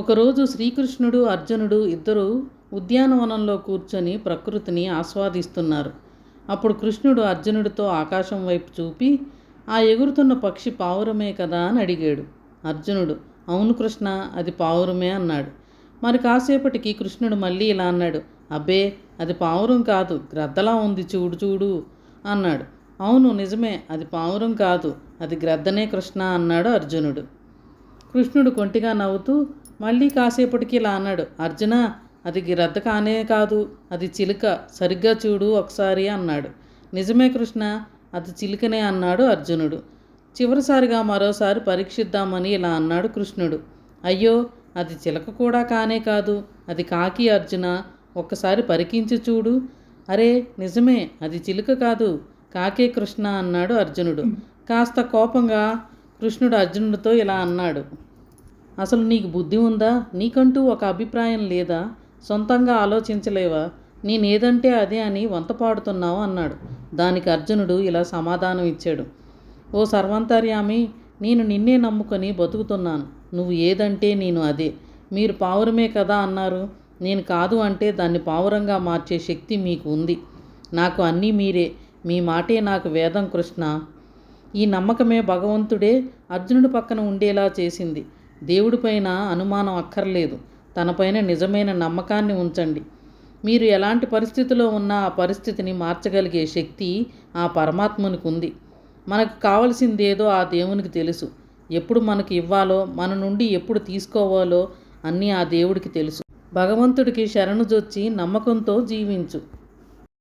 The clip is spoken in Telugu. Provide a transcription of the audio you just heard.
ఒకరోజు శ్రీకృష్ణుడు అర్జునుడు ఇద్దరు ఉద్యానవనంలో కూర్చొని ప్రకృతిని ఆస్వాదిస్తున్నారు. అప్పుడు కృష్ణుడు అర్జునుడితో ఆకాశం వైపు చూపి ఆ ఎగురుతున్న పక్షి పావురమే కదా అని అడిగాడు. అర్జునుడు అవును కృష్ణ అది పావురమే అన్నాడు. మరి కాసేపటికి కృష్ణుడు మళ్ళీ ఇలా అన్నాడు అబ్బే అది పావురం కాదు గ్రద్దలా ఉంది చూడు చూడు అన్నాడు. అవును నిజమే అది పావురం కాదు అది గ్రద్దనే కృష్ణ అన్నాడు అర్జునుడు. కృష్ణుడు కొంటిగా నవ్వుతూ మళ్ళీ కాసేపటికి ఇలా అన్నాడు. అర్జున అది రద్ద కానే కాదు అది చిలుక. సరిగ్గా చూడు ఒకసారి అన్నాడు. నిజమే కృష్ణ అది చిలుకనే అన్నాడు అర్జునుడు. చివరిసారిగా మరోసారి పరీక్షిద్దామని ఇలా అన్నాడు కృష్ణుడు. అయ్యో అది చిలక కూడా కానే కాదు అది కాకి అర్జున. ఒక్కసారి పరికించి చూడు. అరే నిజమే అది చిలుక కాదు కాకే కృష్ణ అన్నాడు అర్జునుడు. కాస్త కోపంగా కృష్ణుడు అర్జునుడితో ఇలా అన్నాడు. అసలు నీకు బుద్ధి ఉందా? నీకంటూ ఒక అభిప్రాయం లేదా? సొంతంగా ఆలోచించలేవా? నేనేదంటే అదే అని వంత పాడుతున్నావు అన్నాడు. దానికి అర్జునుడు ఇలా సమాధానం ఇచ్చాడు. ఓ సర్వంతర్యామి నేను నిన్నే నమ్ముకొని బతుకుతున్నాను. నువ్వు ఏదంటే నేను అదే. మీరు పావురమే కదా అన్నారు. నేను కాదు అంటే దాన్ని పావురంగా మార్చే శక్తి మీకు ఉంది. నాకు అన్నీ మీరే. మీ మాటే నాకు వేదం కృష్ణ. ఈ నమ్మకమే భగవంతుడే అర్జునుడి పక్కన ఉండేలా చేసింది. దేవుడిపైన అనుమానం అక్కర్లేదు. తనపైన నిజమైన నమ్మకాన్ని ఉంచండి. మీరు ఎలాంటి పరిస్థితిలో ఉన్నా ఆ పరిస్థితిని మార్చగలిగే శక్తి ఆ పరమాత్మనికి ఉంది మనకు కావలసిందేదో ఆ దేవునికి తెలుసు. ఎప్పుడు మనకు ఇవ్వాలో మన నుండి ఎప్పుడు తీసుకోవాలో అన్నీ ఆ దేవుడికి తెలుసు. భగవంతుడికి శరణుజొచ్చి నమ్మకంతో జీవించు.